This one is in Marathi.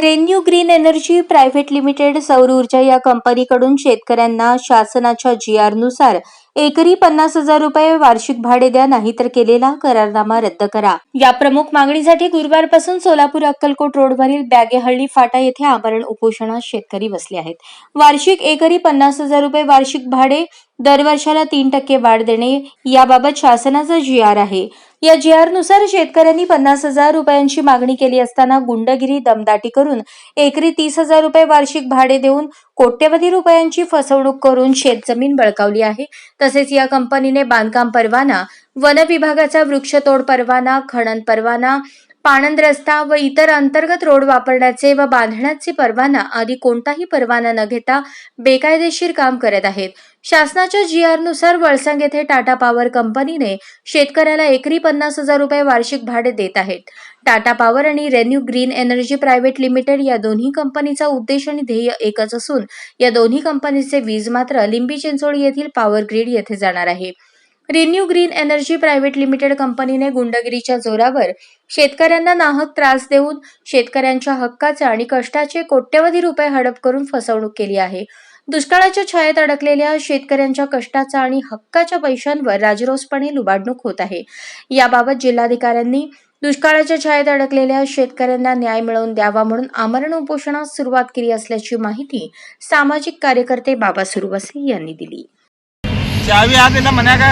Renew green energy private limited सौर ऊर्जा या कंपनीकडून शेतकऱ्यांना शासनाच्या जी आरनुसार एकरी पन्नास हजार रुपये वार्षिक भाडे द्या नाहीतर केलेला करारनामा रद्द करा. या प्रमुख मागणीसाठी गुरुवारपासून सोलापूर अक्कलकोट रोडवरील बॅगेहळ्ळी फाटा येथे आमरण उपोषणात शेतकरी बसले आहेत. वार्षिक एकरी पन्नास हजार रुपये वार्षिक भाडे दरवर्षाला तीन टक्के वाढ देणे याबाबत शासनाचा जी आर आहे. या जी आरनुसार शेतकऱ्यांनी पन्नास हजार रुपयांची मागणी केली असताना गुंडगिरी दमदाटी करून एकरी तीस हजार रुपये वार्षिक भाडे देऊन कोट्यवधी रुपयांची फसवणूक करून शेतजमीन बळकावली आहे. तसेच या कंपनीने बांधकाम परवाना वन विभागाचा वृक्षतोड परवाना खनन परवाना पाणंद रस्ता व इतर अंतर्गत रोड वापरण्याचे व बांधण्याचे परवाना आदी कोणताही परवाना न घेता बेकायदेशीर काम करत आहेत. शासनाच्या जी आरनुसार वळसंग येथे टाटा पॉवर कंपनीने शेतकऱ्याला एकरी पन्नास हजार रुपये वार्षिक भाडे देत आहेत. टाटा पॉवर आणि renew green energy private limited या दोन्ही कंपनीचा उद्देश आणि ध्येय एकच असून या दोन्ही कंपनीचे वीज मात्र लिंबी चिंचोळी येथील पॉवर ग्रीड येथे जाणार आहे. Renew green energy private limited कंपनीने गुंडगिरीच्या जोरावर शेतकऱ्यांना नाहक त्रास देऊन शेतकऱ्यांच्या हक्काचे आणि कष्टाचे कोट्यवधी रुपये हडप करून फसवणूक केली आहे. दुष्काळाच्या छायेत अडकलेल्या शेतकऱ्यांच्या कष्टाचा आणि हक्काच्या पैशांवर राजरोसपणे लुबाडणूक होत आहे. याबाबत जिल्हाधिकाऱ्यांनी दुष्काळाच्या छायेत अडकलेल्या शेतकऱ्यांना न्याय मिळवून द्यावा म्हणून आमरण उपोषणास सुरुवात केली असल्याची माहिती सामाजिक कार्यकर्ते बाबा सुरवसे यांनी दिली. ಚಾವಿ ಆದಿಲ್ಲ ಮನ್ಯಾಗ?